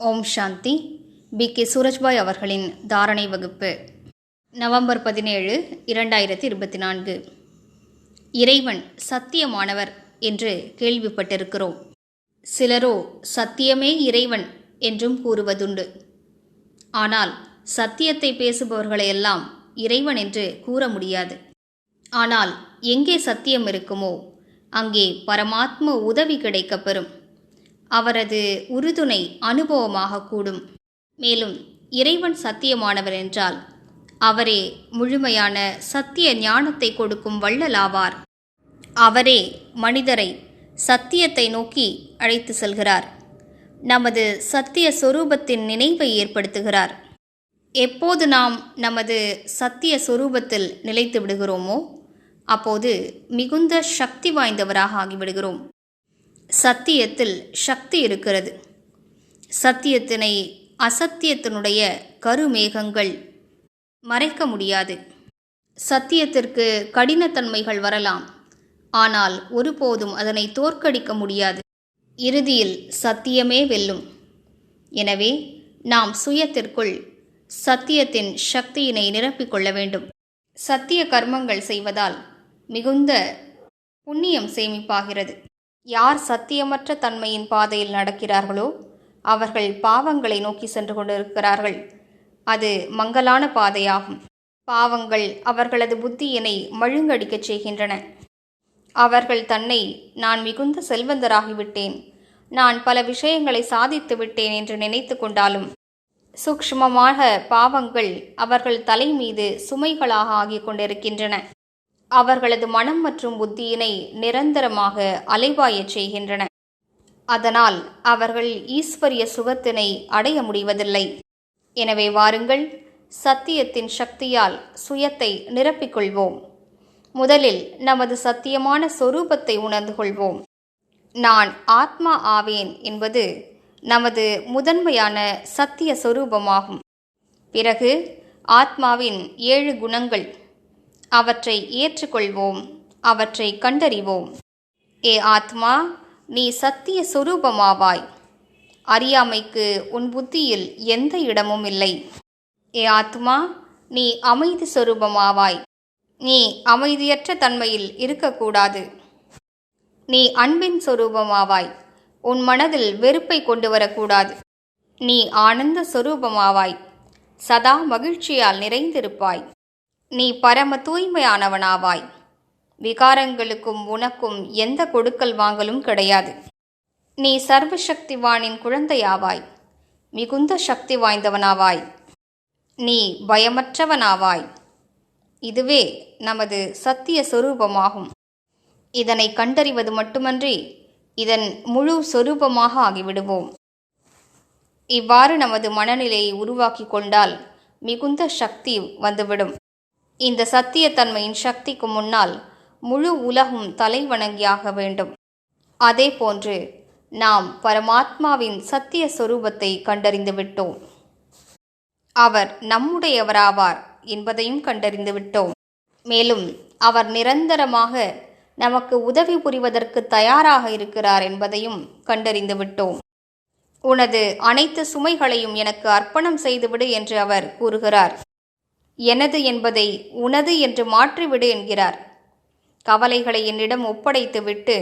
ஓம் சாந்தி. B. K. Surajbhai அவர்களின் தாரணை வகுப்பு. நவம்பர் பதினேழு இரண்டாயிரத்தி இருபத்தி நான்கு இறைவன் சத்தியமானவர் என்று கேள்விப்பட்டிருக்கிறோம். சிலரோ சத்தியமே இறைவன் என்றும் கூறுவதுண்டு. ஆனால் சத்தியத்தை பேசுபவர்களையெல்லாம் இறைவன் என்று கூற முடியாது. ஆனால் எங்கே சத்தியம் இருக்குமோ அங்கே பரமாத்ம உதவி கிடைக்கப்பெறும். அவரது உறுதுணை அனுபவமாக கூடும். மேலும் இறைவன் சத்தியமானவர் என்றால் அவரே முழுமையான சத்திய ஞானத்தை கொடுக்கும் வள்ளலாவார். அவரே மனிதரை சத்தியத்தை நோக்கி அழைத்து செல்கிறார். நமது சத்திய சொரூபத்தின் நினைவை ஏற்படுத்துகிறார். எப்போது நாம் நமது சத்திய சொரூபத்தில் நிலைத்து விடுகிறோமோ அப்போது மிகுந்த சக்தி வாய்ந்தவராக ஆகிவிடுகிறோம். சத்தியத்தில் சக்தி இருக்கிறது. சத்தியத்தினை அசத்தியத்தினுடைய கருமேகங்கள் மறைக்க முடியாது. சத்தியத்திற்கு கடினத்தன்மைகள் வரலாம். ஆனால் ஒருபோதும் அதனை தோற்கடிக்க முடியாது. இறுதியில் சத்தியமே வெல்லும். எனவே நாம் சுயத்திற்குள் சத்தியத்தின் சக்தியினை நிரப்பிக் கொள்ள வேண்டும். சத்திய கர்மங்கள் செய்வதால் மிகுந்த புண்ணியம் சேமிப்பாகிறது. யார் சத்தியமற்ற தன்மையின் பாதையில் நடக்கிறார்களோ அவர்கள் பாவங்களை நோக்கி சென்று கொண்டிருக்கிறார்கள். அது மங்கலான பாதையாகும். பாவங்கள் அவர்களது புத்தியினை மழுங்கடிக்கச் செய்கின்றன. அவர்கள் தன்னை நான் மிகுந்த செல்வந்தராகிவிட்டேன். நான் பல விஷயங்களை சாதித்து விட்டேன் என்று நினைத்து கொண்டாலும் சூக்ஷ்மமாக பாவங்கள் அவர்கள் தலை மீது சுமைகளாக ஆகிக் கொண்டிருக்கின்றன. அவர்களது மனம் மற்றும் புத்தியினை நிரந்தரமாக அலைவாயச் செய்கின்றன. அதனால் அவர்கள் ஈஸ்வரிய சுகத்தினை அடைய முடிவதில்லை. எனவே வாருங்கள் சத்தியத்தின் சக்தியால் சுயத்தை நிரப்பிக்கொள்வோம். முதலில் நமது சத்தியமான சொரூபத்தை உணர்ந்து கொள்வோம். நான் ஆத்மா ஆவேன் என்பது நமது முதன்மையான சத்திய சொரூபமாகும். பிறகு ஆத்மாவின் ஏழு குணங்கள் அவற்றை ஏற்றுக்கொள்வோம் அவற்றை கண்டறிவோம். ஏ ஆத்மா நீ சத்திய சொரூபமாவாய். அறியாமைக்கு உன் புத்தியில் எந்த இடமும் இல்லை. ஏ ஆத்மா நீ அமைதி சொரூபமாவாய். நீ அமைதியற்ற தன்மையில் இருக்கக்கூடாது. நீ அன்பின் சொரூபமாவாய். உன் மனதில் வெறுப்பை கொண்டு வரக்கூடாது. நீ ஆனந்த சொரூபமாவாய். சதா மகிழ்ச்சியால் நிறைந்திருப்பாய். நீ பரம தூய்மையானவனாவாய். விகாரங்களுக்கும் உனக்கும் எந்த கொடுக்கல் வாங்கலும் கிடையாது. நீ சர்வசக்திவானின் குழந்தையாவாய். மிகுந்த சக்தி வாய்ந்தவனாவாய். நீ பயமற்றவனாவாய். இதுவே நமது சத்திய சொரூபமாகும். இதனை கண்டறிவது மட்டுமன்றி இதன் முழு சொரூபமாக ஆகிவிடுவோம். இவ்வாறு நமது மனநிலையை உருவாக்கி கொண்டால் மிகுந்த சக்தி வந்துவிடும். இந்த சத்தியத்தன்மையின் சக்திக்கு முன்னால் முழு உலகும் தலை வணங்கியாக வேண்டும். அதே போன்று நாம் பரமாத்மாவின் சத்திய சொரூபத்தை கண்டறிந்து விட்டோம். அவர் நம்முடையவராவார் என்பதையும் கண்டறிந்து விட்டோம். மேலும் அவர் நிரந்தரமாக நமக்கு உதவி புரிவதற்கு தயாராக இருக்கிறார் என்பதையும் கண்டறிந்து விட்டோம். உனது அனைத்து சுமைகளையும் எனக்கு அர்ப்பணம் செய்துவிடு என்று அவர் கூறுகிறார். எனது என்பதை உனது என்று மாற்றிவிடு என்கிறார். கவலைகளை என்னிடம் ஒப்படைத்து விட்டு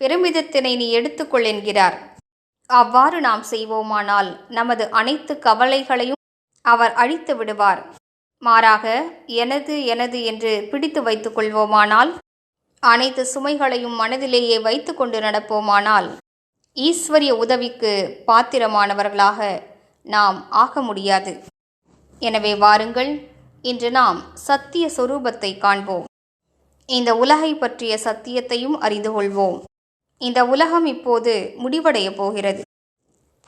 பெருமிதத்தினை நீ எடுத்துக்கொள் என்கிறார். அவ்வாறு நாம் செய்வோமானால் நமது அனைத்து கவலைகளையும் அவர் அழித்து விடுவார். மாறாக எனது எனது என்று பிடித்து வைத்துக் கொள்வோமானால் அனைத்து சுமைகளையும் மனதிலேயே வைத்து கொண்டு நடப்போமானால் ஈஸ்வரிய உதவிக்கு பாத்திரமானவர்களாக நாம் ஆக முடியாது. எனவே வாருங்கள் இன்று நாம் சத்திய சொரூபத்தை காண்போம். இந்த உலகை பற்றிய சத்தியத்தையும் அறிந்து கொள்வோம். இந்த உலகம் இப்போது முடிவடைய போகிறது.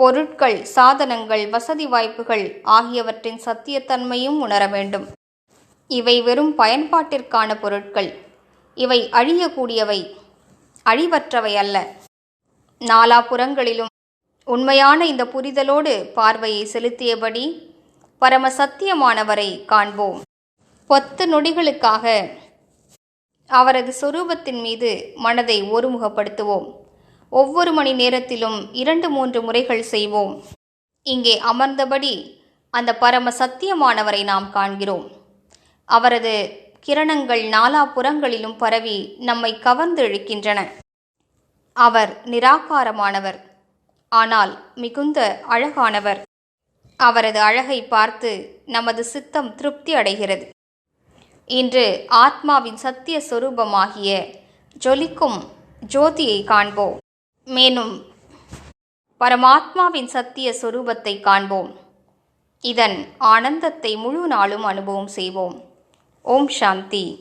பொருட்கள் சாதனங்கள் வசதி வாய்ப்புகள் ஆகியவற்றின் சத்தியத்தன்மையும் உணர வேண்டும். இவை வெறும் பயன்பாட்டிற்கான பொருட்கள். இவை அழியக்கூடியவை அழிவற்றவை அல்ல. நாலாபுறங்களிலும் உண்மையான இந்த புரிதலோடு பார்வையை செலுத்தியபடி பரம சத்தியமானவரை காண்போம். பத்து நொடிகளுக்காக அவரது சொரூபத்தின் மீது மனதை ஒருமுகப்படுத்துவோம். ஒவ்வொரு மணி நேரத்திலும் இரண்டு மூன்று முறைகள் செய்வோம். இங்கே அமர்ந்தபடி அந்த பரம சத்தியமானவரை நாம் காண்கிறோம். அவரது கிரணங்கள் நாலா புறங்களிலும் பரவி நம்மை கவர்ந்து இழுக்கின்றன. அவர் நிராகாரமானவர். ஆனால் மிகுந்த அழகானவர். அவரது அழகை பார்த்து நமது சித்தம் திருப்தி அடைகிறது. இன்று ஆத்மாவின் சத்திய சொரூபமாகிய ஜொலிக்கும் ஜோதியை காண்போம். மேலும் பரமாத்மாவின் சத்திய சொரூபத்தை காண்போம். இதன் ஆனந்தத்தை முழு நாளும் அனுபவம் செய்வோம். ஓம் சாந்தி.